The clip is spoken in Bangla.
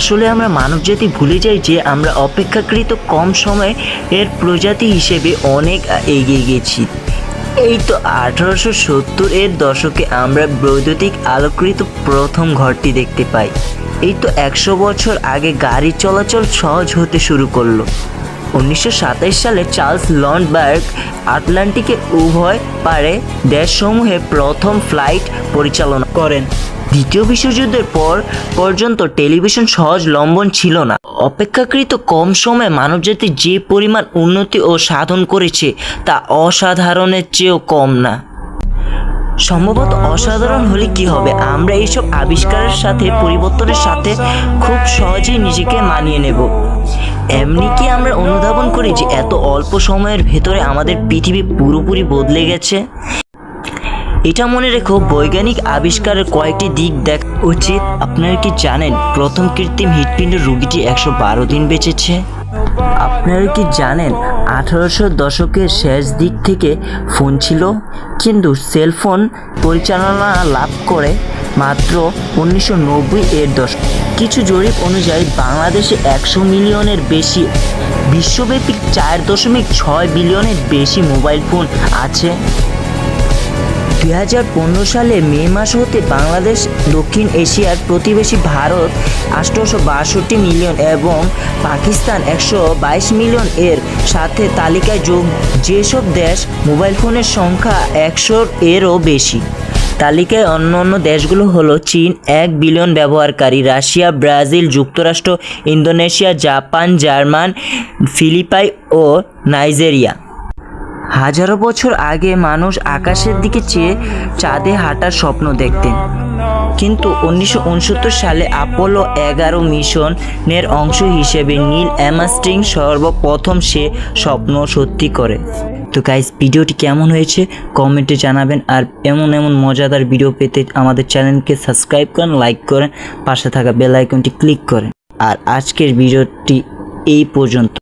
আসলে আমরা মানবজাতি ভুলে যাই যে আমরা অপেক্ষাকৃত কম সময়ে এর প্রজাতি হিসেবে অনেক এগিয়ে গেছি। এই তো আঠারোশো সত্তর এর দশকে আমরা বৈদ্যুতিক আলোকৃত প্রথম ঘরটি দেখতে পাই। এই তো একশো বছর আগে গাড়ি চলাচল সহজ হতে শুরু করল। উনিশশো সালে চার্লস লন্ডবার্গ আটলান্টিকের উভয় পারে দেশসমূহে প্রথম ফ্লাইট পরিচালনা করেন। দ্বিতীয় বিশ্বযুদ্ধের পর পর্যন্ত টেলিভিশন সহজ লম্বন ছিল না। অপেক্ষাকৃত কম সময়ে মানবজাতি যে পরিমাণ উন্নতি ও সাধন করেছে, তা অসাধারণের চেয়েও কম না। সম্ভবত অসাধারণ হলে কি হবে? আমরা এইসব আবিষ্কারের সাথে, পরিবর্তনের সাথে খুব সহজেই নিজেকে মানিয়ে নেব। এমনি কি আমরা অনুধাবন করি যে এত অল্প সময়ের ভেতরে আমাদের পৃথিবী পুরোপুরি বদলে গেছে? এটা মনে রেখো, বৈজ্ঞানিক আবিষ্কারের কয়েকটি দিক দেখ উচিত। আপনারা কি জানেন, প্রথম কৃত্রিম হৃৎপিণ্ড রোগীটি একশো বারো দিন বেঁচেছে? আপনারা কি জানেন, আঠারোশো দশকের শেষ দিক থেকে ফোন ছিল? কিন্তু সেলফোন পরিচালনা লাভ করে মাত্র উনিশশো নব্বই এর দশক কিছু জরিপ অনুযায়ী বাংলাদেশে একশো মিলিয়নের বেশি, বিশ্বব্যাপী চার দশমিক ছয় বিলিয়নের বেশি মোবাইল ফোন আছে। দুই হাজার পনেরো সালে মে মাস হতে বাংলাদেশ, দক্ষিণ এশিয়ার প্রতিবেশী ভারত আঠারোশো বাষট্টি মিলিয়ন এবং পাকিস্তান একশো বাইশ মিলিয়ন এর সাথে তালিকায় যোগ। যেসব দেশ মোবাইল ফোনের সংখ্যা একশোর এরও বেশি, তালিকায় অন্য অন্য দেশগুলো হলো চীন, এক বিলিয়ন ব্যবহারকারী, রাশিয়া, ব্রাজিল, যুক্তরাষ্ট্র, ইন্দোনেশিয়া, জাপান, জার্মান, ফিলিপাই ও নাইজেরিয়া। হাজারো বছর আগে মানুষ আকাশের দিকে চেয়ে চাঁদে হাঁটার স্বপ্ন দেখতেন। কিন্তু উনিশশো উনসত্তর সালে আপোলো এগারো মিশনের অংশ হিসেবে নীল অ্যামাস্টিং সর্বপ্রথম সে স্বপ্ন সত্যি করে। তো গাইস ভিডিওটি কেমন হয়েছে কমেন্টে জানাবেন আর এমন এমন মজাদার ভিডিও পেতে আমাদের চ্যানেলকে সাবস্ক্রাইব করেন লাইক করেন, পাশে থাকা বেল আইকনটি ক্লিক করেন। আর আজকের ভিডিওটি এই পর্যন্ত।